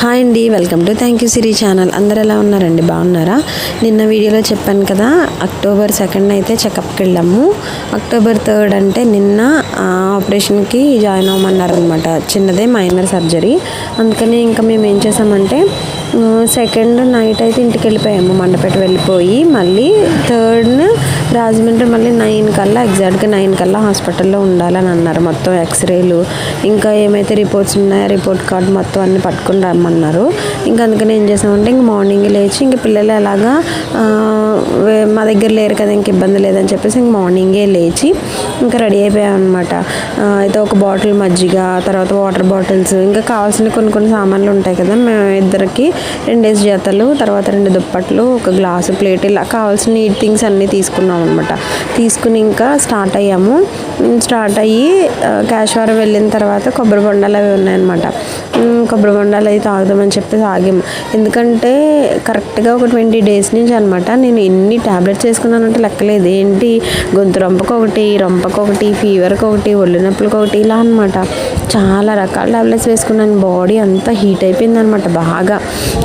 Hi అండి welcome to thank you Siri channel. అందరు ఎలా ఉన్నారండి? బాగున్నారా? నిన్న వీడియోలో చెప్పాను కదా అక్టోబర్ సెకండ్ అయితే చెకప్కి వెళ్ళాము. అక్టోబర్ థర్డ్ అంటే నిన్న ఆ, ఆపరేషన్కి జాయిన్ అవ్వమన్నారు అనమాట చిన్నదే మైనర్ సర్జరీ. అందుకని ఇంకా మేము ఏం చేసామంటే సెకండ్ నైట్ అయితే ఇంటికి వెళ్ళిపోయాము మండపేట వెళ్ళిపోయి. మళ్ళీ థర్డ్న రాజమండ్రి మళ్ళీ నైన్ కల్లా ఎగ్జాక్ట్గా నైన్ కల్లా హాస్పిటల్లో ఉండాలని అన్నారు. మొత్తం ఎక్స్రేలు ఇంకా ఏమైతే రిపోర్ట్స్ ఉన్నాయో రిపోర్ట్ కార్డ్ మొత్తం అన్ని పట్టుకుని రమ్మన్నారు ఇంకా అందుకని ఏం చేసామంటే ఇంక మార్నింగ్ లేచి ఇంక పిల్లలు ఎలాగా మా దగ్గర లేరు కదా ఇంక ఇబ్బంది లేదని చెప్పేసి ఇంక మార్నింగే లేచి ఇంకా రెడీ అయిపోయామన్నమాట. అయితే ఒక బాటిల్ మజ్జిగ తర్వాత వాటర్ బాటిల్స్ ఇంకా కావాల్సిన కొన్ని కొన్ని సామాన్లు ఉంటాయి కదా మేము ఇద్దరికి రెండేసి జతలు తర్వాత రెండు దుప్పట్లు ఒక గ్లాసు ప్లేట్ ఇలా కావాల్సిన నీట్ థింగ్స్ అన్నీ తీసుకున్నాం అనమాట తీసుకుని ఇంకా స్టార్ట్ అయ్యాము. స్టార్ట్ అయ్యి క్యాష్ కాశవారం వెళ్ళిన తర్వాత కొబ్బరి బొండాలు అవి ఉన్నాయన్నమాట. కొబ్బరి బొండాలు అవి తాగుదామని చెప్పి తాగాము. ఎందుకంటే కరెక్ట్గా ఒక ట్వంటీ డేస్ నుంచి అనమాట నేను ఎన్ని ట్యాబ్లెట్స్ వేసుకున్నానంటే లెక్కలేదు. ఏంటి? గొంతు రొంపకు ఒకటి ఫీవర్కి ఒకటి ఒళ్ళు నొప్పులకు ఒకటి ఇలా అనమాట. చాలా రకాల టాబ్లెట్స్ వేసుకున్నాను. బాడీ అంతా హీట్ అయిపోయింది అనమాట బాగా.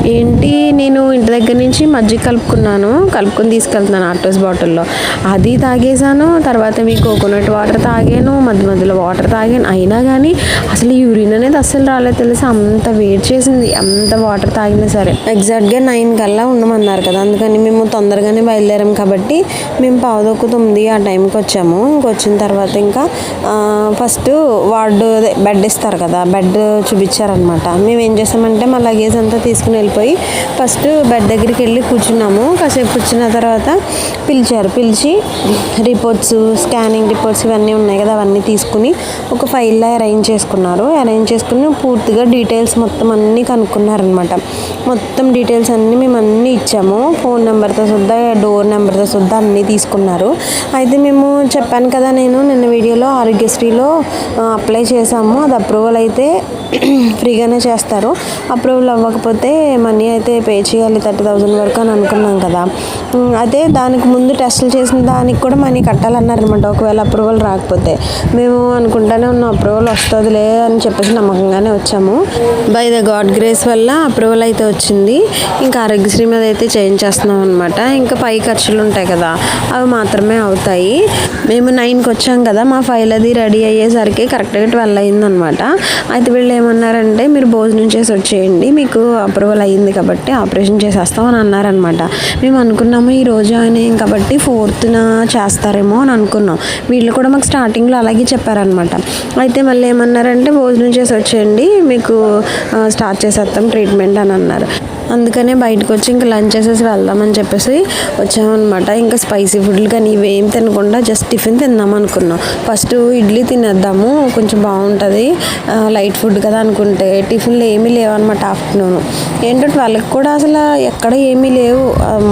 ఏంటి నేను ఇంటి దగ్గర నుంచి మజ్జిగ కలుపుకున్నాను. కలుపుకొని తీసుకెళ్తున్నాను ఆర్టోస్ బాటిల్లో. అది తాగేసాను తర్వాత మీ కోకోనట్ వాటర్ తాగాను. మధ్య మధ్యలో వాటర్ తాగాను. అయినా కానీ అసలు యూరిన్ అనేది అస్సలు రాలేదు తెలుసా? అంత వెయిట్ చేసింది. అంత వాటర్ తాగినా సరే. ఎగ్జాక్ట్గా నైన్ కల్లా ఉండమన్నారు కదా. అందుకని మేము తొందరగానే బయలుదేరాం కాబట్టి మేము పావుదొక్కు తొమ్మిది ఆ టైంకి వచ్చాము. ఇంకొచ్చిన తర్వాత ఇంకా ఫస్ట్ వార్డు అదే బెడ్ ఇస్తారు కదా బెడ్ చూపించారనమాట. మేము ఏం చేసామంటే మా లగేజ్ అంతా తీసుకుని వెళ్ళిపోయి ఫస్ట్ బెడ్ దగ్గరికి వెళ్ళి కూర్చున్నాము. కాసేపు కూర్చున్న తర్వాత పిలిచారు. పిలిచి రిపోర్ట్స్ స్కానింగ్ రిపోర్ట్స్ ఇవన్నీ ఉన్నాయి కదా అవన్నీ తీసుకుని ఒక ఫైల్లో అరేంజ్ చేసుకున్నారు. అరేంజ్ చేసుకుని పూర్తిగా డీటెయిల్స్ మొత్తం అన్నీ కనుక్కున్నారనమాట. మొత్తం డీటెయిల్స్ అన్నీ మేము అన్నీ ఇచ్చాము. ఫోన్ నెంబర్తో సుద్దా డోర్ నెంబర్తో సుద్దా అన్నీ తీసుకున్నారు. అయితే మేము చెప్పాను కదా నేను నిన్న వీడియోలో ఆరోగ్యశ్రీలో అప్లై చేశాము. అది అప్రూవల్ అయితే ఫ్రీగానే చేస్తారు. అప్రూవల్ అవ్వకపోతే మనీ అయితే పే చేయాలి థర్టీ థౌజండ్ వరకు అని అనుకున్నాం కదా. అయితే దానికి ముందు టెస్టులు చేసిన దానికి కూడా మనీ కట్టాలన్నారనమాట ఒకవేళ అప్రూవల్ రాకపోతే మేము అనుకుంటానే ఉన్న అప్రూవల్ వస్తుందిలే అని చెప్పేసి నమ్మకంగానే వచ్చాము. బై ద గాడ్ గ్రేస్ వల్ల అప్రూవల్ అయితే వచ్చింది. ఇంకా ఆరోగ్యశ్రీ మీద అయితే చేయించేస్తున్నాం అనమాట ఇంకా పై ఖర్చులు ఉంటాయి కదా అవి మాత్రమే అవుతాయి. మేము నైన్కి వచ్చాం కదా మా ఫైల్ అది రెడీ అయ్యేసరికి కరెక్ట్గా ట్వెల్వ్ అనమాట అయితే వీళ్ళు ఏమన్నారంటే మీరు భోజనం చేసి వచ్చేయండి మీకు అప్రూవల్ అయ్యింది కాబట్టి ఆపరేషన్ చేసేస్తాం అని అన్నారనమాట మేము అనుకున్నాము ఈ రోజు ఆయన కాబట్టి ఫోర్త్న చేస్తారేమో అని అనుకున్నాం. వీళ్ళు కూడా మాకు స్టార్టింగ్లో అలాగే చెప్పారనమాట అయితే మళ్ళీ ఏమన్నారంటే భోజనం చేసి వచ్చేయండి మీకు స్టార్ట్ చేసేస్తాం ట్రీట్మెంట్ అని అన్నారు. అందుకనే బయటకు వచ్చి ఇంకా లంచ్ చేసేసి వెళ్దామని చెప్పేసి వచ్చామన్నమాట. ఇంకా స్పైసీ ఫుడ్లు కానీ ఇవేం తినకుండా జస్ట్ టిఫిన్ తిందాం అనుకున్నాం. ఫస్ట్ ఇడ్లీ తినేద్దాము కొంచెం బాగుంటుంది ఉంటుంది. లైట్ ఫుడ్ కదా అనుకుంటే టిఫిన్లు ఏమీ లేవు అనమాట ఆఫ్టర్నూన్. ఏంటో ట్వెల్వ్కి కూడా అసలు ఎక్కడ ఏమీ లేవు.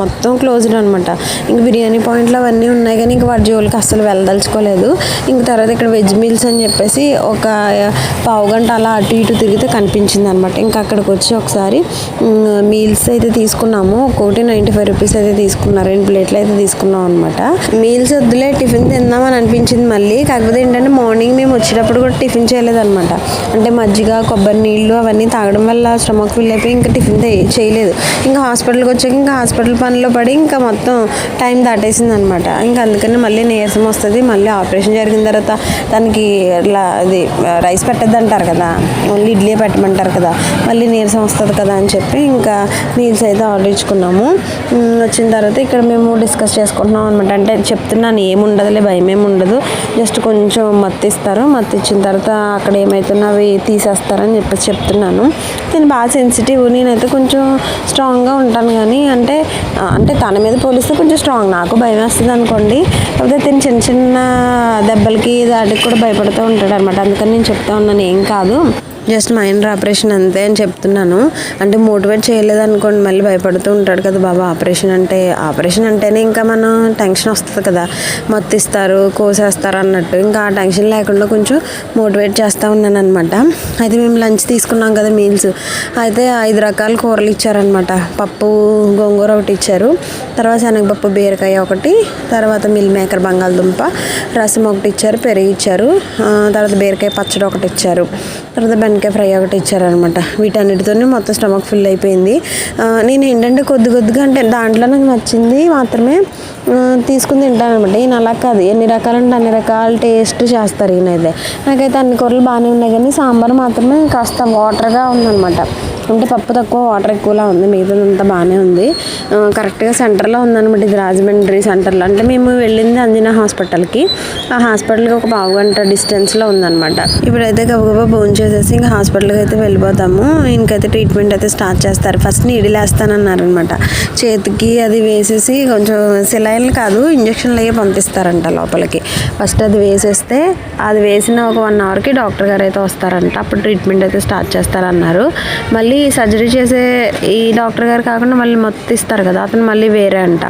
మొత్తం క్లోజ్డ్ అనమాట ఇంక బిర్యానీ పాయింట్లు అవన్నీ ఉన్నాయి కానీ ఇంక వాటి జోలికి అసలు వెళ్ళదలుచుకోలేదు. ఇంక తర్వాత ఇక్కడ వెజ్ మీల్స్ అని చెప్పేసి ఒక పావు గంట అలా అటు ఇటు తిరిగితే కనిపించింది అనమాట ఇంకా అక్కడికి వచ్చి ఒకసారి మీల్స్ అయితే తీసుకున్నాము. ఒక్కొక్కటి నైంటీ ఫైవ్ రూపీస్ అయితే తీసుకున్నారు. రెండు ప్లేట్లు అయితే తీసుకున్నాం అనమాట మీల్స్ వద్దులే టిఫిన్ తిందామని అనిపించింది మళ్ళీ. కాకపోతే ఏంటంటే మార్నింగ్ మేము వచ్చేటప్పుడు కూడా టిఫిన్ చేయలేదు. చేయలేదన్నమాట. అంటే మజ్జిగ కొబ్బరి నీళ్ళు అవన్నీ తాగడం వల్ల స్టమక్ ఫిల్ అయిపోయి ఇంకా టిఫిన్ చేయలేదు. ఇంకా హాస్పిటల్కి వచ్చాక ఇంకా హాస్పిటల్ పనిలో పడి ఇంకా మొత్తం టైం దాటేసింది అనమాట ఇంకా అందుకని మళ్ళీ నీరసం వస్తుంది మళ్ళీ ఆపరేషన్ జరిగిన తర్వాత దానికి ఇట్లా అది రైస్ పెట్టద్దు అంటారు కదా ఓన్లీ ఇడ్లీ పెట్టమంటారు కదా మళ్ళీ నీరసం వస్తుంది కదా అని చెప్పి ఇంకా మీల్స్ అయితే ఆర్డర్ ఇచ్చుకున్నాము. వచ్చిన తర్వాత ఇక్కడ మేము డిస్కస్ చేసుకుంటున్నాం అనమాట అంటే చెప్తున్నాను ఏముండదులే భయం ఏమి ఉండదు. జస్ట్ కొంచెం మత్తిస్తారు. మత్తిచ్చిన ఇచ్చిన తర్వాత అక్కడ ఏమవుతున్నా అవి తీసేస్తారని చెప్పేసి చెప్తున్నాను. నేను బాగా సెన్సిటివ్ నేనైతే కొంచెం స్ట్రాంగ్గా ఉంటాను కానీ అంటే అంటే తన మీద పోలిస్తే కొంచెం స్ట్రాంగ్ నాకు భయం వేస్తుంది అనుకోండి. కాకపోతే తిని చిన్న చిన్న దెబ్బలకి దాటికి కూడా భయపడుతూ ఉంటాడు అనమాట అందుకని నేను చెప్తా ఉన్నాను. ఏం కాదు. జస్ట్ మైండ్ ఆపరేషన్ అంతే అని చెప్తున్నాను. అంటే మోటివేట్ చేయలేదు అనుకోండి మళ్ళీ భయపడుతూ ఉంటాడు కదా బాబా. ఆపరేషన్ అంటే ఆపరేషన్ అంటేనే ఇంకా మనం టెన్షన్ వస్తుంది కదా. మత్తిస్తారు కోసేస్తారు అన్నట్టు. ఇంకా ఆ టెన్షన్ లేకుండా కొంచెం మోటివేట్ చేస్తూ ఉన్నాను అనమాట అయితే మేము లంచ్ తీసుకున్నాం కదా మీల్స్. అయితే ఐదు రకాల కూరలు ఇచ్చారనమాట పప్పు గోంగూర ఒకటి ఇచ్చారు. తర్వాత శనగపప్పు బీరకాయ ఒకటి. తర్వాత మిల్ మేకర్ బంగాళదుంప రసం ఒకటి ఇచ్చారు పెరుగు ఇచ్చారు. తర్వాత బీరకాయ పచ్చడి ఒకటి ఇచ్చారు. తర్వాత బెండకాయ ఫ్రై ఒకటి ఇచ్చారనమాట. వీటన్నిటితోనే మొత్తం స్టమక్ ఫుల్ అయిపోయింది. నేను ఏంటంటే కొద్ది కొద్దిగా అంటే దాంట్లో నాకు నచ్చింది మాత్రమే తీసుకుని తింటాను అనమాట ఈయన అలా కాదు. ఎన్ని రకాలంటే అన్ని రకాల టేస్ట్ చేస్తారు ఈయన అయితే నాకైతే అన్ని కూరలు బాగానే ఉన్నాయి కానీ సాంబార్ మాత్రమే కాస్త వాటర్గా ఉందన్నమాట అంటే పప్పు తక్కువ వాటర్ ఎక్కువలా ఉంది. మిగతాదంతా బాగానే ఉంది. కరెక్ట్గా సెంటర్లో ఉందన్నమాట ఇది రాజమండ్రి సెంటర్లో. అంటే మేము వెళ్ళింది అంజనా హాస్పిటల్కి. ఆ హాస్పిటల్కి ఒక పావు గంట డిస్టెన్స్లో ఉందన్నమాట ఇప్పుడైతే గబగబా భోజనం చేసేసి ఇంకా హాస్పిటల్కి అయితే వెళ్ళిపోతాము. ఇంకైతే ట్రీట్మెంట్ అయితే స్టార్ట్ చేస్తారు. ఫస్ట్ నీడిల్ వేస్తానన్నారనమాట చేతికి అది వేసేసి కొంచెం సిలైన్లు కాదు ఇంజక్షన్లు అయ్యి పంపిస్తారంట లోపలికి. ఫస్ట్ అది వేసేస్తే అది వేసిన ఒక వన్ అవర్కి డాక్టర్ గారు అయితే వస్తారంట. అప్పుడు ట్రీట్మెంట్ అయితే స్టార్ట్ చేస్తారన్నారు. మళ్ళీ సర్జరీ చేసే ఈ డాక్టర్ గారు కాకుండా మళ్ళీ మొత్తం ఇస్తారు కదా అతను మళ్ళీ వేరే అంట.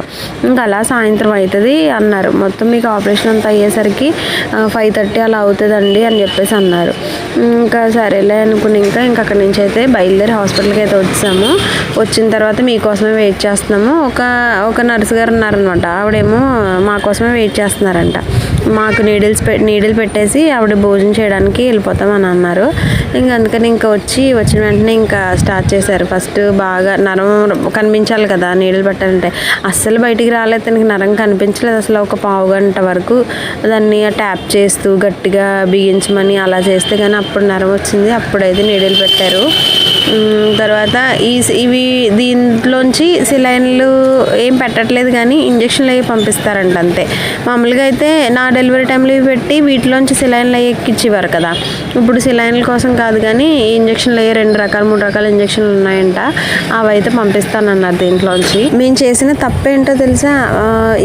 ఇంకా అలా సాయంత్రం అవుతుంది అన్నారు. మొత్తం మీకు ఆపరేషన్ అంతా అయ్యేసరికి ఫైవ్ థర్టీ అలా అవుతుందండి అని చెప్పేసి అన్నారు. ఇంకా సరేలే అనుకుని ఇంకా ఇంకా అక్కడి నుంచి అయితే బయలుదేరి హాస్పిటల్కి అయితే వచ్చాము. వచ్చిన తర్వాత మీకోసమే వెయిట్ చేస్తున్నాము. ఒక ఒక నర్సు గారు ఉన్నారనమాట ఆవిడేమో మా కోసమే వెయిట్ చేస్తున్నారంట. మాకు నీడిల్స్ పె నీడిల్ పెట్టేసి ఆవిడ భోజనం చేయడానికి వెళ్ళిపోతామని అన్నారు. ఇంకా అందుకని ఇంకా వచ్చి వచ్చిన వెంటనే ఇంకా స్టార్ట్ చేశారు. ఫస్ట్ బాగా నరం కనిపించాలి కదా నీడిల్ పెట్టాలంటే. అస్సలు బయటికి రాలేదు. తనకి నరం కనిపించలేదు. అసలు ఒక పావు గంట వరకు దాన్ని ట్యాప్ చేస్తూ గట్టిగా బిగించమని అలా చేస్తే కానీ అప్పుడు నరం వచ్చింది. అప్పుడైతే నీడిల్ పెట్టారు. తర్వాత ఈ ఇవి దీంట్లోంచి సిలైన్లు ఏం పెట్టట్లేదు కానీ ఇంజక్షన్లు అవి పంపిస్తారంట అంతే. మామూలుగా అయితే నా డెలివరీ టైంలో ఇవి పెట్టి వీటిలోంచి సిలైన్లు అవి ఎక్కిచ్చేవారు కదా. ఇప్పుడు సిలైన్ల కోసం కాదు కానీ ఈ ఇంజక్షన్లు అయ్యే రెండు రకాల మూడు రకాల ఇంజక్షన్లు ఉన్నాయంట. అవి అయితే పంపిస్తానన్నారు దీంట్లోంచి. మేము చేసిన తప్పేంటో తెలుసా?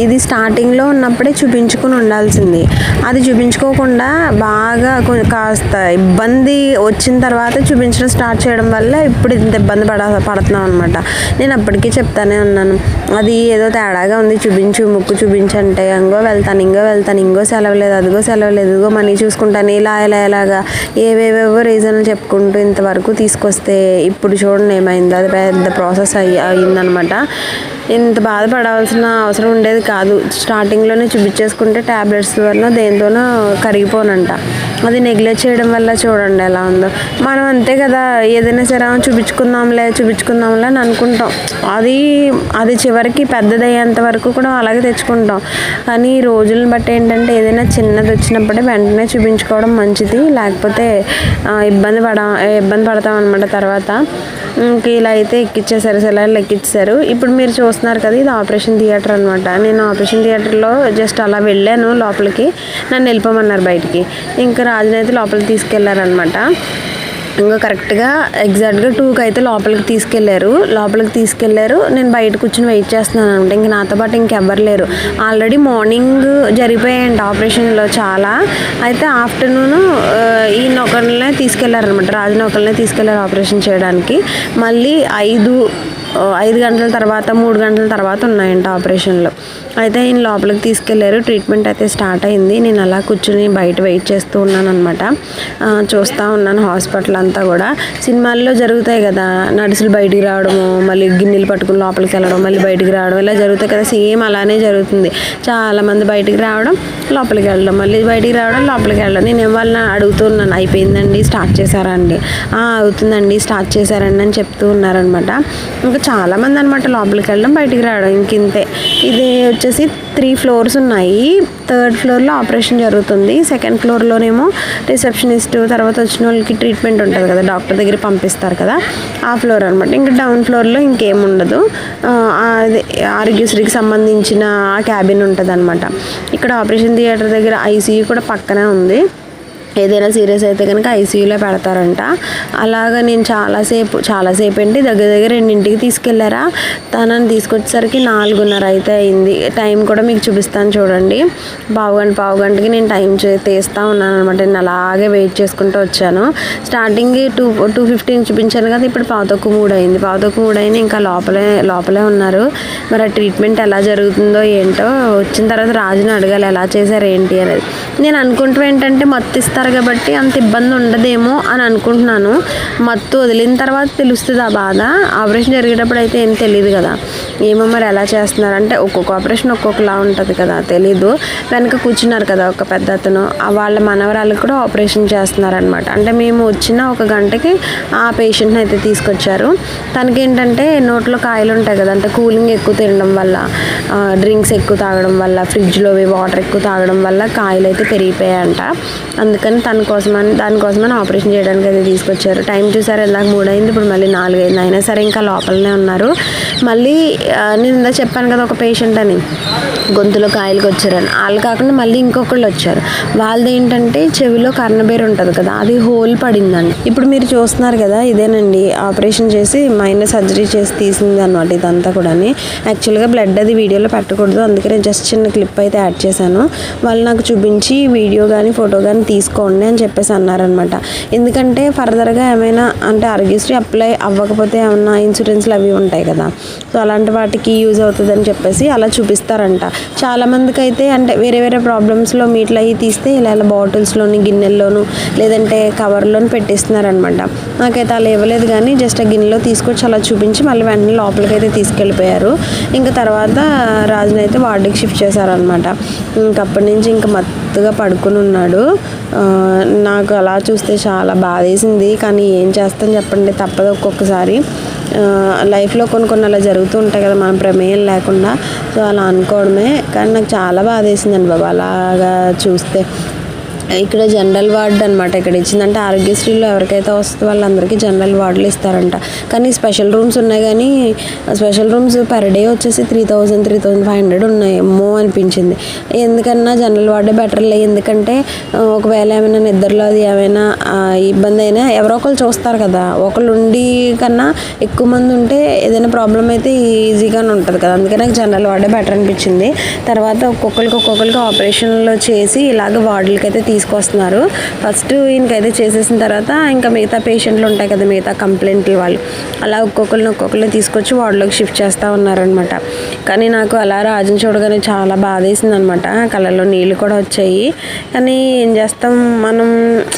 ఇది స్టార్టింగ్లో ఉన్నప్పుడే చూపించుకుని ఉండాల్సింది. అది చూపించుకోకుండా బాగా కాస్త ఇబ్బంది వచ్చిన తర్వాత చూపించడం స్టార్ట్ చేయడం వల్ల ఇప్పుడు ఇంత ఇబ్బంది పడ పడుతున్నాం అనమాట నేను అప్పటికీ చెప్తానే ఉన్నాను. అది ఏదో తేడాగా ఉంది. చూపించు ముక్కు చూపించంటే ఇంకో వెళ్తాను ఇంగో వెళ్తాను ఇంకో సెలవు లేదు అదిగో సెలవు లేదు ఇదిగో మనీ చూసుకుంటాను ఇలా ఇలా ఇలాగా ఏవేవేవో రీజన్లు చెప్పుకుంటూ ఇంతవరకు తీసుకొస్తే ఇప్పుడు చూడండి ఏమైంది. అది పెద్ద ప్రాసెస్ అయ్యి అయిందనమాట ఇంత బాధపడాల్సిన అవసరం ఉండేది కాదు. స్టార్టింగ్లోనే చూపించేసుకుంటే ట్యాబ్లెట్స్ వల్ల దేంతోనో కరిగిపోనంట. అది నెగ్లెక్ట్ చేయడం వల్ల చూడండి ఎలా ఉందో. మనం అంతే కదా ఏదైనా సరే "ఆ, చూపించుకుందాంలే చూపించుకుందాంలే అని అనుకుంటాం. అది అది చివరికి పెద్దదయ్యేంత వరకు కూడా అలాగే తెచ్చుకుంటాం. కానీ ఈ రోజులను బట్టి ఏంటంటే ఏదైనా చిన్నది వచ్చినప్పుడే వెంటనే చూపించుకోవడం మంచిది. లేకపోతే ఇబ్బంది పడ ఇబ్బంది పడతాం అనమాట తర్వాత. ఇంక ఇలా అయితే ఎక్కిచ్చేసారు సెలవులు ఎక్కిచ్చారు ఇప్పుడు మీరు చూస్తున్నారు కదా ఇది ఆపరేషన్ థియేటర్ అనమాట నేను ఆపరేషన్ థియేటర్లో జస్ట్ అలా వెళ్ళాను లోపలికి. నన్ను వెళ్ళిపోమన్నారు బయటికి. ఇంకా రాజునైతే లోపలికి తీసుకెళ్ళారనమాట ఇంకా కరెక్ట్గా ఎగ్జాక్ట్గా టూకి అయితే లోపలికి తీసుకెళ్ళారు. లోపలికి తీసుకెళ్ళారు. నేను బయట కూర్చుని వెయిట్ చేస్తున్నాను అనమాట ఇంక నాతో పాటు ఇంకెవ్వరు లేరు. ఆల్రెడీ మార్నింగ్ జరిగిపోయాయండి ఆపరేషన్లో చాలా. అయితే ఆఫ్టర్నూన్ uh, ఈ నొకళ్ళనే తీసుకెళ్ళారనమాట రాజు నొకళ్ళనే తీసుకెళ్ళారు ఆపరేషన్ చేయడానికి. మళ్ళీ ఐదు uh, ఐదు గంటల తర్వాత మూడు గంటల తర్వాత ఉన్నాయంట ఆపరేషన్లో అయితే ఈయన లోపలికి తీసుకెళ్ళారు. ట్రీట్మెంట్ అయితే స్టార్ట్ అయింది. నేను అలా కూర్చుని బయట వెయిట్ చేస్తూ ఉన్నాను అనమాట చూస్తూ ఉన్నాను హాస్పిటల్ అంతా కూడా సినిమాల్లో జరుగుతాయి కదా. నడుసులు బయటికి రావడము మళ్ళీ గిన్నెలు పట్టుకుని లోపలికి వెళ్ళడం మళ్ళీ బయటికి రావడం ఇలా జరుగుతాయి కదా. సేమ్ అలానే జరుగుతుంది. చాలామంది బయటికి రావడం లోపలికి వెళ్ళడం మళ్ళీ బయటికి రావడం లోపలికి వెళ్ళడం. నేను వాళ్ళని అడుగుతున్నాను అయిపోయిందండి స్టార్ట్ చేశారా అండి? అవుతుందండి స్టార్ట్ చేశారండి అని చెప్తూ ఉన్నారనమాట ఇంకా చాలామంది అనమాట లోపలికి వెళ్ళడం బయటికి రావడం ఇంకింతే. ఇది వచ్చేసి త్రీ ఫ్లోర్స్ ఉన్నాయి. థర్డ్ ఫ్లోర్లో ఆపరేషన్ జరుగుతుంది. సెకండ్ ఫ్లోర్లోనేమో రిసెప్షనిస్ట్ తర్వాత వచ్చిన వాళ్ళకి ట్రీట్మెంట్ ఉంటుంది కదా డాక్టర్ దగ్గర పంపిస్తారు కదా ఆ ఫ్లోర్ అనమాట ఇంకా డౌన్ ఫ్లోర్లో ఇంకేం ఉండదు. అది ఆరోగ్యశ్రీకి సంబంధించిన క్యాబిన్ ఉంటుంది అనమాట ఇక్కడ ఆపరేషన్ థియేటర్ దగ్గర ఐసీయూ కూడా పక్కనే ఉంది. ఏదైనా సీరియస్ అయితే కనుక ఐసీయూలో పెడతారంట. అలాగా నేను చాలాసేపు చాలాసేపు ఏంటి దగ్గర దగ్గర రెండింటికి తీసుకెళ్ళారా తనని తీసుకొచ్చేసరికి నాలుగున్నర అయితే అయింది. టైం కూడా మీకు చూపిస్తాను చూడండి. పావు గంట పావు గంటకి నేను టైం చే తీస్తూ ఉన్నాను అనమాట నేను అలాగే వెయిట్ చేసుకుంటూ వచ్చాను. స్టార్టింగ్ టూ టూ ఫిఫ్టీన్ చూపించాను కదా ఇప్పుడు పావు తక్కువ మూడు అయింది. పావు తక్కువ మూడు అయింది ఇంకా లోపలే లోపలే ఉన్నారు. మరి ఆ ట్రీట్మెంట్ ఎలా జరుగుతుందో ఏంటో వచ్చిన తర్వాత రాజుని అడగాలి ఎలా చేశారు ఏంటి అనేది. నేను అనుకుంటూ ఏంటంటే మొత్తం ఇస్తారు చేస్తారు కాబట్టి అంత ఇబ్బంది ఉండదేమో అని అనుకుంటున్నాను. మత్తు వదిలిన తర్వాత తెలుస్తుంది ఆ బాధ. ఆపరేషన్ జరిగేటప్పుడు అయితే ఏం తెలియదు కదా. ఏమో మరి ఎలా చేస్తున్నారు? అంటే ఒక్కొక్క ఆపరేషన్ ఒక్కొక్కలా ఉంటుంది కదా తెలీదు. వెనక కూర్చున్నారు కదా ఒక పెద్ద అతను. వాళ్ళ మనవరాలకు కూడా ఆపరేషన్ చేస్తున్నారనమాట అంటే మేము వచ్చిన ఒక గంటకి ఆ పేషెంట్ని అయితే తీసుకొచ్చారు. తనకి ఏంటంటే నోట్లో కాయలు ఉంటాయి కదా అంటే కూలింగ్ ఎక్కువ తినడం వల్ల డ్రింక్స్ ఎక్కువ తాగడం వల్ల ఫ్రిడ్జ్లోవి వాటర్ ఎక్కువ తాగడం వల్ల కాయలు అయితే పెరిగిపోయాయంట. అందుకని తన కోసమని దానికోసమని ఆపరేషన్ చేయడానికి అయితే తీసుకొచ్చారు. టైం చూసారు ఇందాక మూడు అయింది ఇప్పుడు మళ్ళీ నాలుగు అయింది అయినా సరే ఇంకా లోపలనే ఉన్నారు. మళ్ళీ నేను ఇందా చెప్పాను కదా ఒక పేషెంట్ అని గొంతులో కాయలకు వచ్చారని వాళ్ళు కాకుండా మళ్ళీ ఇంకొకళ్ళు వచ్చారు. వాళ్ళది ఏంటంటే చెవిలో కర్ణబేరు ఉంటుంది కదా అది హోల్ పడిందండి ఇప్పుడు మీరు చూస్తున్నారు కదా ఇదేనండి. ఆపరేషన్ చేసి మైనర్ సర్జరీ చేసి తీసింది అనమాట ఇదంతా కూడా యాక్చువల్గా బ్లడ్ అది వీడియోలో పెట్టకూడదు అందుకే నేను జస్ట్ చిన్న క్లిప్ అయితే యాడ్ చేశాను. వాళ్ళు నాకు చూపించి వీడియో కానీ ఫోటో కానీ తీసుకోండి అని చెప్పేసి అన్నారనమాట. ఎందుకంటే ఫర్దర్గా ఏమైనా అంటే ఆరోగ్యశ్రీ అప్లై అవ్వకపోతే ఏమన్నా ఇన్సూరెన్స్లు అవి ఉంటాయి కదా. సో అలాంటి వాటికి యూజ్ అవుతుంది అని చెప్పేసి అలా చూపిస్తారంట. చాలామందికి అయితే అంటే వేరే వేరే ప్రాబ్లమ్స్లో మీట్లు అవి తీస్తే ఇలా ఇలా బాటిల్స్లోని గిన్నెల్లోను లేదంటే కవర్లోని పెట్టిస్తున్నారనమాట. నాకైతే అలా ఇవ్వలేదు కానీ జస్ట్ ఆ గిన్నెలో తీసుకొచ్చి అలా చూపించి మళ్ళీ వెంటనే లోపలికి అయితే తీసుకెళ్ళిపోయారు. ఇంకా తర్వాత రాజుని అయితే వార్డుకి షిఫ్ట్ చేశారనమాట. ఇంకప్పటి నుంచి ఇంకా మత్తుగా పడుకుని ఉన్నాడు. నాకు అలా చూస్తే చాలా బాధేసింది. కానీ ఏం చేస్తాను చెప్పండి తప్పదు ఒక్కొక్కసారి. లైఫ్లో కొన్ని కొన్ని అలా జరుగుతూ ఉంటాయి కదా మన ప్రమేయం లేకుండా. సో అలా అనుకోవడమే. కానీ నాకు చాలా బాధ వేసిందండి బాబా అలాగా చూస్తే. ఇక్కడ జనరల్ వార్డ్ అనమాట ఇక్కడ ఇచ్చిందంటే ఆరోగ్యశ్రీలో ఎవరికైతే వస్తుందో వాళ్ళందరికీ జనరల్ వార్డులు ఇస్తారంట. కానీ స్పెషల్ రూమ్స్ ఉన్నాయి కానీ స్పెషల్ రూమ్స్ పర్ డే వచ్చేసి three thousand three thousand five hundred ఉన్నాయి ఏమో అనిపించింది. ఎందుకన్నా జనరల్ వార్డే బెటర్లే ఎందుకంటే ఒకవేళ ఏమైనా నిద్రలో అది ఏమైనా ఇబ్బంది అయినా ఎవరో ఒకరు చూస్తారు కదా. ఒకళ్ళు ఉండి కన్నా ఎక్కువ మంది ఉంటే ఏదైనా ప్రాబ్లం అయితే ఈజీగానే ఉంటుంది కదా. అందుకే నాకు జనరల్ వార్డే బెటర్ అనిపించింది. తర్వాత ఒక్కొక్కరికి ఒక్కొక్కరికి ఆపరేషన్లో చేసి ఇలాగ వార్డులకి అయితే తీసుకొస్తున్నారు. ఫస్ట్ ఈయనకైతే చేసేసిన తర్వాత ఇంకా మిగతా పేషెంట్లు ఉంటాయి కదా మిగతా కంప్లైంట్లు వాళ్ళు. అలా ఒక్కొక్కరిని ఒక్కొక్కరిని తీసుకొచ్చి వార్డులోకి షిఫ్ట్ చేస్తూ ఉన్నారనమాట కానీ నాకు అలా రాజుని చూడగానే చాలా బాధేసింది అనమాట కళ్ళలో నీళ్ళు కూడా వచ్చాయి. కానీ ఏం చేస్తాం మనం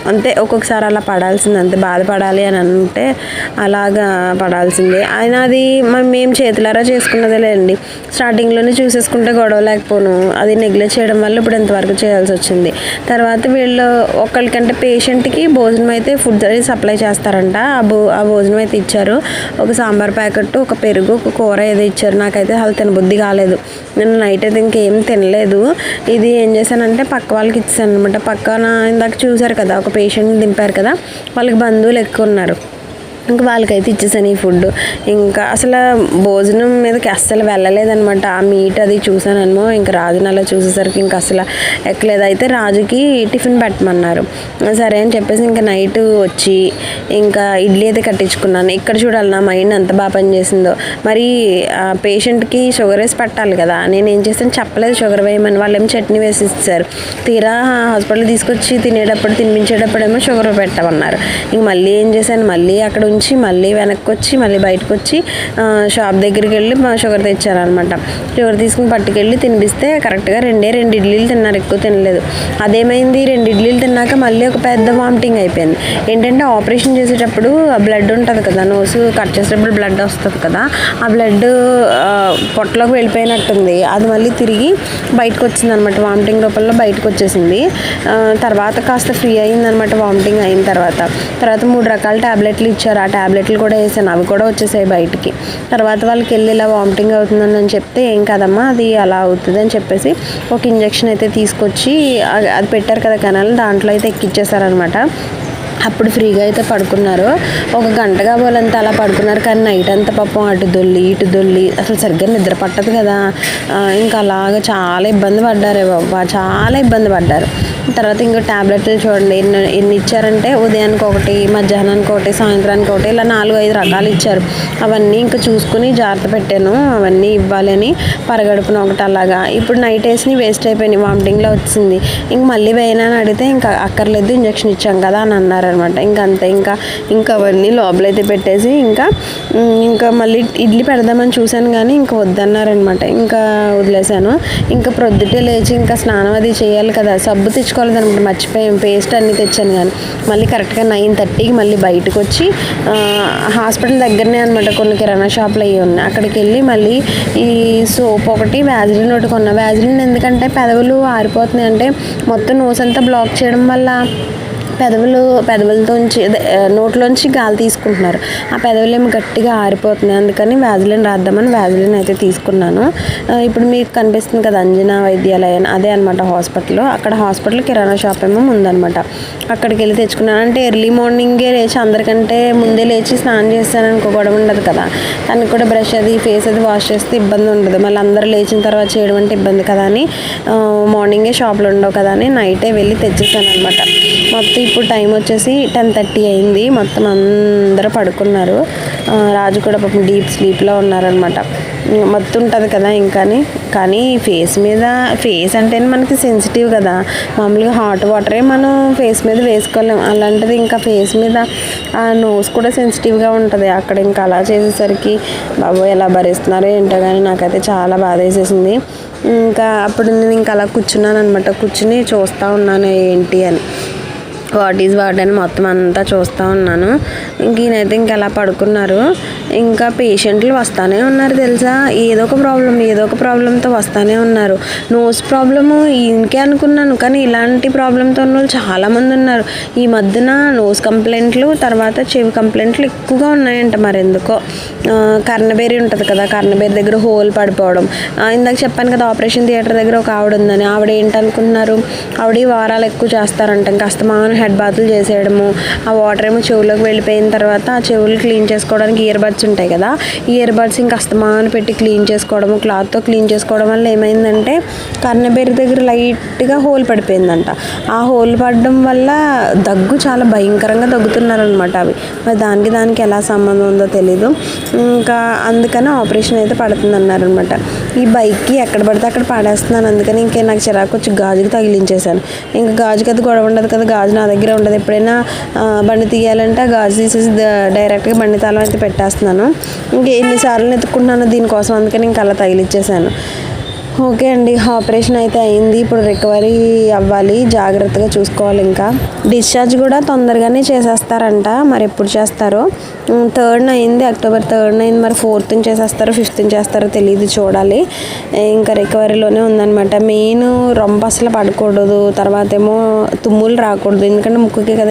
అంతే ఒక్కొక్కసారి అలా పడాల్సింది అంతే బాధపడాలి అని అంటే అలాగా పడాల్సిందే. ఆయన అది మేము చేతులారా చేసుకున్నదే అండి స్టార్టింగ్లోనే చూసేసుకుంటే గొడవ లేకపోను. అది నెగ్లెక్ట్ చేయడం వల్ల ఇప్పుడు ఇంతవరకు చేయాల్సి వచ్చింది. తర్వాత వీళ్ళు ఒకరికంటే పేషెంట్కి భోజనం అయితే ఫుడ్ అది సప్లై చేస్తారంట. ఆ భో ఆ భోజనం అయితే ఇచ్చారు. ఒక సాంబార్ ప్యాకెట్ ఒక పెరుగు ఒక కూర ఏదో ఇచ్చారు. నాకైతే అసలు తినబుద్ధి కాలేదు. నేను నైట్ అయితే ఇంకేం తినలేదు. ఇది ఏం చేశానంటే పక్క వాళ్ళకి ఇచ్చాను అనమాట పక్కన ఇందాక చూశారు కదా ఒక పేషెంట్ని దింపారు కదా వాళ్ళకి బంధువులు ఎక్కువ ఉన్నారు. ఇంకా వాళ్ళకైతే ఇచ్చేసాను ఈ ఫుడ్. ఇంకా అసలు భోజనం మీదకి అస్సలు వెళ్ళలేదనమాట ఆ మీట్ అది చూసానేమో ఇంకా రాజుని అలా చూసేసరికి ఇంకా అసలు ఎక్కలేదు. అయితే రాజుకి టిఫిన్ పెట్టమన్నారు. సరే అని చెప్పేసి ఇంకా నైట్ వచ్చి ఇంకా ఇడ్లీ అయితే కట్టించుకున్నాను. ఇక్కడ చూడాలి నా మైండ్ ఎంత బాగా పనిచేసిందో. మరి ఆ పేషెంట్కి షుగర్ వేసి పెట్టాలి కదా. నేను ఏం చేస్తాను చెప్పలేదు షుగర్ వేయమని. వాళ్ళు ఏమో చట్నీ వేసి ఇచ్చారు తీరా హాస్పిటల్ తీసుకొచ్చి తినేటప్పుడు తినిపించేటప్పుడు ఏమో షుగర్ పెట్టమన్నారు. ఇంక మళ్ళీ ఏం చేశాను మళ్ళీ అక్కడ నుంచి మళ్ళీ వెనక్కి వచ్చి మళ్ళీ బయటకు వచ్చి షాప్ దగ్గరికి వెళ్ళి మా షుగర్ తెచ్చారనమాట షుగర్ తీసుకుని పట్టుకెళ్ళి తినిపిస్తే కరెక్ట్గా రెండే రెండు ఇడ్లీలు తిన్నారు ఎక్కువ తినలేదు. అదేమైంది? రెండు ఇడ్లీలు తిన్నాక మళ్ళీ ఒక పెద్ద వామిటింగ్ అయిపోయింది. ఏంటంటే ఆపరేషన్ చేసేటప్పుడు బ్లడ్ ఉంటుంది కదా నోసు కట్ చేసేటప్పుడు బ్లడ్ వస్తుంది కదా ఆ బ్లడ్ పొట్టలోకి వెళ్ళిపోయినట్టుంది. అది మళ్ళీ తిరిగి బయటకు వచ్చింది అనమాట వామిటింగ్ రూపంలో బయటకు వచ్చేసింది తర్వాత కాస్త ఫ్రీ అయిందనమాట వామిటింగ్ అయిన తర్వాత. తర్వాత మూడు రకాల టాబ్లెట్లు ఇచ్చారు ఆ టాబ్లెట్లు కూడా వేసాను. అవి కూడా వచ్చేసాయి బయటికి. తర్వాత వాళ్ళకి వెళ్ళి ఇలా వామిటింగ్ అవుతుందని అని చెప్తే ఏం కాదమ్మా అది అలా అవుతుంది అని చెప్పేసి ఒక ఇంజెక్షన్ అయితే తీసుకొచ్చి అది పెట్టారు కదా కనాలి దాంట్లో అయితే ఎక్కిచ్చేసారనమాట అప్పుడు ఫ్రీగా అయితే పడుకున్నారు. ఒక గంట కాబోలంతా అలా పడుకున్నారు. కానీ నైట్ అంతా పాపం అటు దొల్లి ఇటు దొల్లి అసలు సరిగ్గా నిద్ర పట్టదు కదా. ఇంకా అలాగా చాలా ఇబ్బంది పడ్డారు బాబా చాలా ఇబ్బంది పడ్డారు. తర్వాత ఇంకా టాబ్లెట్లు చూడండి. ఎన్ని ఎన్ని ఇచ్చారంటే ఉదయానికి ఒకటి మధ్యాహ్నానికి ఒకటి సాయంత్రానికి ఒకటి ఇలా నాలుగు ఐదు రకాలు ఇచ్చారు. అవన్నీ ఇంకా చూసుకుని జాగ్రత్త పెట్టాను. అవన్నీ ఇవ్వాలని పరగడుపున ఒకటి అలాగా. ఇప్పుడు నైట్ వేసి వేస్ట్ అయిపోయినాయి. వామిటింగ్లో వచ్చింది. ఇంక మళ్ళీ వేయనా అని అడిగితే ఇంకా అక్కర్లేదు ఇంజక్షన్ ఇచ్చాం కదా అని అన్నారు. అనమాట ఇంకా అంతే ఇంకా ఇంకా అవన్నీ లోపలైతే పెట్టేసి ఇంకా ఇంకా మళ్ళీ ఇడ్లీ పెడదామని చూశాను కానీ ఇంకా వద్దన్నారనమాట ఇంకా వదిలేశాను. ఇంకా ప్రొద్దుటే లేచి ఇంకా స్నానం అది చేయాలి కదా. సబ్బు తెచ్చుకోవాలి అనమాట మర్చిపోయాం పేస్ట్ అన్నీ తెచ్చాను కానీ మళ్ళీ కరెక్ట్గా నైన్ థర్టీకి మళ్ళీ బయటకు వచ్చి హాస్పిటల్ దగ్గరనే అనమాట కొన్ని కిరాణా షాపులు అవి ఉన్నాయి. అక్కడికి వెళ్ళి మళ్ళీ ఈ సోప్ ఒకటి వ్యాజిలిన్ ఒకటి కొన్నా. వ్యాజిలిన్ ఎందుకంటే పెదవులు ఆరిపోతున్నాయి అంటే మొత్తం నోస్ అంతా బ్లాక్ చేయడం వల్ల పెదవులు పెదవులతోంచి నోట్లోంచి గాలి తీసుకుంటున్నారు. ఆ పెదవులు ఏమి గట్టిగా ఆరిపోతున్నాయి. అందుకని వ్యాధులను రాద్దామని వ్యాధులను అయితే తీసుకున్నాను. ఇప్పుడు మీకు కనిపిస్తుంది కదా అంజనా వైద్యాలయం. అదే అనమాట హాస్పిటల్. అక్కడ హాస్పిటల్ కిరాణా షాప్ ఏమో ముందనమాట అక్కడికి వెళ్ళి తెచ్చుకున్నాను. అంటే ఎర్లీ మార్నింగే లేచి అందరికంటే ముందే లేచి స్నానం చేస్తాను అనుకో గొడవ ఉండదు కదా. తనకి కూడా బ్రష్ అది ఫేస్ అది వాష్ చేస్తే ఇబ్బంది ఉండదు. మళ్ళీ అందరూ లేచిన తర్వాత చేయడం అంటే ఇబ్బంది కదా అని మార్నింగే షాప్లో ఉండవు కదా అని నైటే వెళ్ళి తెచ్చేసాను అనమాట మొత్తం ఇప్పుడు టైం వచ్చేసి టెన్ థర్టీ అయింది. మొత్తం అందరూ పడుకున్నారు. రాజు కూడా పాపం డీప్ స్లీప్లో ఉన్నారనమాట మొత్తం ఉంటుంది కదా ఇంకాని కానీ ఫేస్ మీద ఫేస్ అంటేనే మనకి సెన్సిటివ్ కదా. మామూలుగా హాట్ వాటరే మనం ఫేస్ మీద వేసుకోలేం. అలాంటిది ఇంకా ఫేస్ మీద ఆ నోస్ కూడా సెన్సిటివ్గా ఉంటుంది. అక్కడ ఇంకా అలా చేసేసరికి బాబు ఎలా భరిస్తున్నారో ఏంటో కానీ నాకైతే చాలా బాధ వేసేసింది ఇంకా అప్పుడు నేను ఇంకా అలా కూర్చున్నాను అనమాట కూర్చుని చూస్తూ ఉన్నాను ఏంటి అని. వాట్ ఈజ్ వాట్ అని మొత్తం అంతా చూస్తూ ఉన్నాను. ఇంక ఈయనైతే ఇంక అలా పడుకున్నారు. ఇంకా పేషెంట్లు వస్తానే ఉన్నారు తెలుసా? ఏదో ఒక ప్రాబ్లం ఏదో ఒక ప్రాబ్లంతో వస్తానే ఉన్నారు. నోస్ ప్రాబ్లము ఇంకే అనుకున్నాను కానీ ఇలాంటి ప్రాబ్లంతో ఉన్న వాళ్ళు చాలామంది ఉన్నారు. ఈ మధ్యన నోస్ కంప్లైంట్లు తర్వాత చెవి కంప్లైంట్లు ఎక్కువగా ఉన్నాయంట మరి ఎందుకో. కర్ణబేరి ఉంటుంది కదా కర్ణబేరి దగ్గర హోల్ పడిపోవడం. ఇందాక చెప్పాను కదా ఆపరేషన్ థియేటర్ దగ్గర ఒక ఆవిడ ఉందని. ఆవిడ ఏంటనుకున్నారు? ఆవిడ ఈ వారాలు ఎక్కువ చేస్తారంట ఇంకా అస్తమానం హెడ్ బాతులు చేసేయడము ఆ వాటర్ ఏమో చెవులోకి వెళ్ళిపోయిన తర్వాత ఆ చెవులు క్లీన్ చేసుకోవడానికి ఇయర్ బడ్స్ ఉంటాయి కదా. ఇయర్ బడ్స్ ఇంకా అస్తమాను పెట్టి క్లీన్ చేసుకోవడము క్లాత్తో క్లీన్ చేసుకోవడం వల్ల ఏమైందంటే కర్ణబేరి దగ్గర లైట్గా హోల్ పడిపోయిందంట. ఆ హోల్ పడడం వల్ల దగ్గు చాలా భయంకరంగా దగ్గుతున్నారనమాట అవి. మరి దానికి దానికి ఎలా సంబంధం ఉందో తెలీదు. ఇంకా అందుకని ఆపరేషన్ అయితే పడుతుందన్నారనమాట ఈ బైక్కి ఎక్కడ పడితే అక్కడ పడేస్తున్నాను. అందుకని ఇంకా నాకు చిరాకు వచ్చి గాజుకి తగిలించేశాను. ఇంకా గాజుకి అది గొడవ ఉండదు కదా గాజు నా దగ్గర ఉండదు. ఎప్పుడైనా బండి తీయాలంటే గాజు తీసేసి డైరెక్ట్గా బండి తాళం అయితే పెట్టేస్తున్నాను. ఇంకా ఎన్నిసార్లు ఎత్తుకుంటున్నాను దీనికోసం అందుకని ఇంకా అలా తగిలిచ్చేసాను. ఓకే అండి ఆపరేషన్ అయితే అయింది. ఇప్పుడు రికవరీ అవ్వాలి. జాగ్రత్తగా చూసుకోవాలి ఇంకా. డిశ్చార్జ్ కూడా తొందరగానే చేసేస్తారంట. మరి ఎప్పుడు చేస్తారో? థర్డ్ అయింది అక్టోబర్ థర్డ్ అయింది మరి ఫోర్త్ చేసేస్తారో ఫిఫ్త్ చేస్తారో తెలియదు చూడాలి. ఇంకా రికవరీలోనే ఉందనమాట మెయిన్ రొంప అసలు పడకూడదు. తర్వాత ఏమో తుమ్ములు రాకూడదు. ఎందుకంటే ముక్కుకి కదా